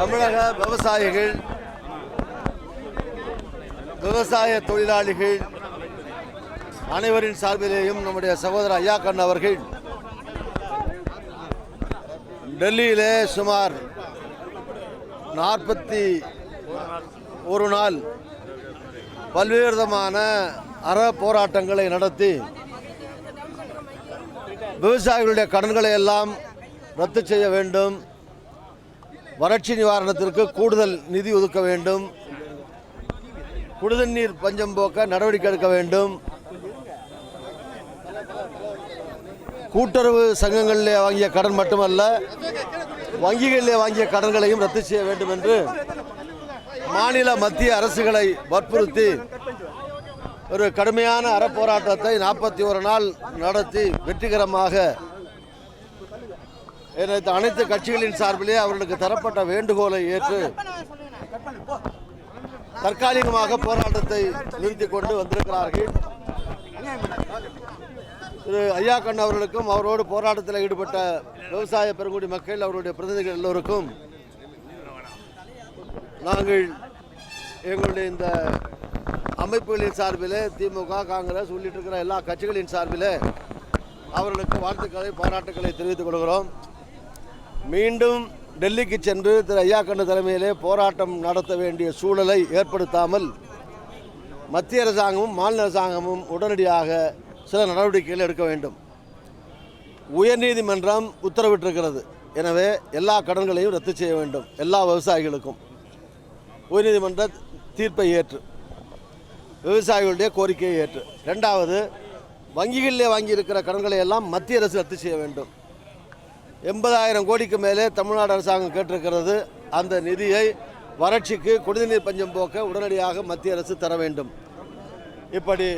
தமிழக விவசாயிகள் விவசாய தொழிலாளிகள் அனைவரின் சார்பிலேயும் நம்முடைய சகோதரர் ஐயா அவர்கள் டெல்லியிலே சுமார் நாற்பத்தி ஒரு நாள் பல்வேறு விதமான அற போராட்டங்களை நடத்தி விவசாயிகளுடைய கடன்களை எல்லாம் ரத்து செய்ய வேண்டும். வறட்சி நிவாரணத்திற்கு கூடுதல் நிதி ஒதுக்க வேண்டும். குடிதண்ணீர் பஞ்சம் போக்க நடவடிக்கை எடுக்க வேண்டும். கூட்டுறவு சங்கங்களிலே வாங்கிய கடன் மட்டுமல்ல வங்கிகளிலே வாங்கிய கடன்களையும் ரத்து செய்ய வேண்டும் என்று மாநில மத்திய அரசுகளை வற்புறுத்தி ஒரு கடுமையான அறப்போராட்டத்தை நாற்பத்தி ஒரு நாள் நடத்தி வெற்றிகரமாக அனைத்து கட்சிகளின் சார்பிலே அவர்களுக்கு தரப்பட்ட வேண்டுகோளை ஏற்று தற்காலிகமாக போராட்டத்தை நிறுத்தி கொண்டு வந்திருக்கிறார்கள். திரு ஐயா கண் அவர்களுக்கும் அவரோடு போராட்டத்தில் ஈடுபட்ட விவசாய பெருங்குடி மக்கள் அவருடைய பிரதிநிதிகள் எல்லோருக்கும் நாங்கள் எங்களுடைய இந்த அமைப்புகளின் சார்பிலே திமுக காங்கிரஸ் உள்ளிட்டிருக்கிற எல்லா கட்சிகளின் சார்பிலே அவர்களுக்கு வாழ்த்துக்களை பாராட்டுக்களை தெரிவித்துக் கொள்கிறோம். மீண்டும் டெல்லிக்கு சென்று திரு ஐயா கண்ணு தலைமையிலே போராட்டம் நடத்த வேண்டிய சூழலை ஏற்படுத்தாமல் மத்திய அரசாங்கமும் மாநில அரசாங்கமும் உடனடியாக சில நடவடிக்கைகள் எடுக்க வேண்டும். உயர்நீதிமன்றம் உத்தரவிட்டிருக்கிறது. எனவே எல்லா கடன்களையும் ரத்து செய்ய வேண்டும். எல்லா விவசாயிகளுக்கும். உயர்நீதிமன்ற தீர்ப்பை ஏற்று. விவசாயிகளுடைய கோரிக்கையை ஏற்று. ரெண்டாவது வங்கிகளிலே வாங்கியிருக்கிற கடன்களை எல்லாம் மத்திய அரசு ரத்து செய்ய வேண்டும். எண்பதாயிரம் கோடிக்கு மேலே தமிழ்நாடு அரசாங்கம் கேட்டிருக்கிறது. அந்த நிதியை வறட்சிக்கு குடிநீர் பஞ்சம் போக்க உடனடியாக மத்திய அரசு தர வேண்டும். இப்படி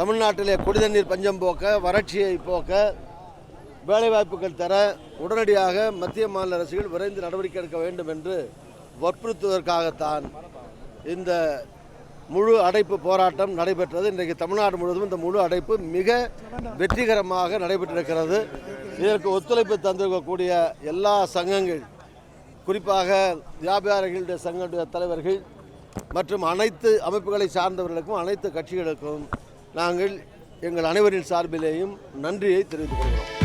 தமிழ்நாட்டிலே குடிநீர் பஞ்சம் போக்க வறட்சியை போக்க வேலைவாய்ப்புகள் தர உடனடியாக மத்திய மாநில அரசுகள் விரைந்து நடவடிக்கை எடுக்க வேண்டும் என்று வற்புறுத்துவதற்காகத்தான் இந்த முழு அடைப்பு போராட்டம் நடைபெற்றது. இன்றைக்கு தமிழ்நாடு முழுவதும் இந்த முழு அடைப்பு மிக வெற்றிகரமாக நடைபெற்றிருக்கிறது. இதற்கு ஒத்துழைப்பு தந்திருக்கக்கூடிய எல்லா சங்கங்கள் குறிப்பாக வியாபாரிகளுடைய சங்கங்களுடைய தலைவர்கள் மற்றும் அனைத்து அமைப்புகளை சார்ந்தவர்களுக்கும் அனைத்து கட்சிகளுக்கும் நாங்கள் எங்கள் அனைவரின் சார்பிலேயும் நன்றியை தெரிவித்துக் கொள்கிறோம்.